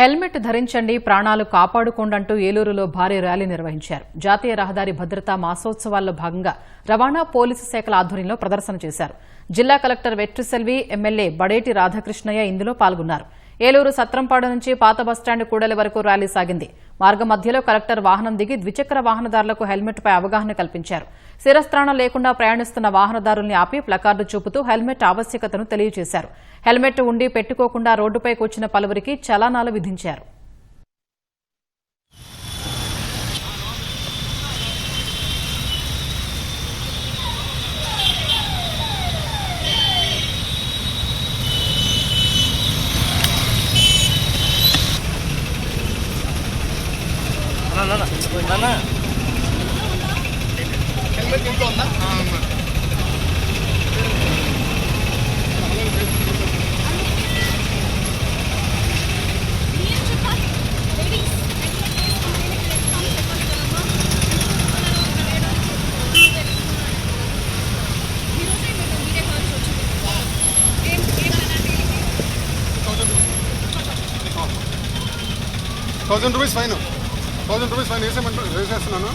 Helmet ధరించండి ప్రాణాలు కాపాడుకోండంటూ ఏలూరులో భారీ ర్యాలీ నిర్వహించారు. జాతీయ రహదారి భద్రతా మాసోత్సవాల్లో భాగంగా రవాణా పోలీసు శాఖల ఆధ్వర్యంలో ప్రదర్శన చేశారు. జిల్లా కలెక్టర్ వెట్రిసెల్వి ఎమ్మెల్యే బడేటి రాధాకృష్ణయ్య ఇందులో పాల్గొన్నారు. ఏలూరు సత్రంపాడు నుంచి పాత బస్టాండ్ కూడలి వరకు ర్యాలీ సాగింది. మార్గ మధ్యలో కలెక్టర్ వాహనం దిగి ద్విచక్ర వాహనదారులకు హెల్మెట్పై అవగాహన కల్పించారు. శిరస్త్రాణం లేకుండా ప్రయాణిస్తున్న వాహనదారుల్ని ఆపి ప్లకార్డు చూపుతూ హెల్మెట్ ఆవశ్యకతను తెలియజేశారు. హెల్మెట్ ఉండి పెట్టుకోకుండా రోడ్డుపైకి వచ్చిన పలువురికి చలానాలు విధించారు. Thousand rupees fine thousand rupees fine వేసేయమంటారు వేసేస్తున్నాను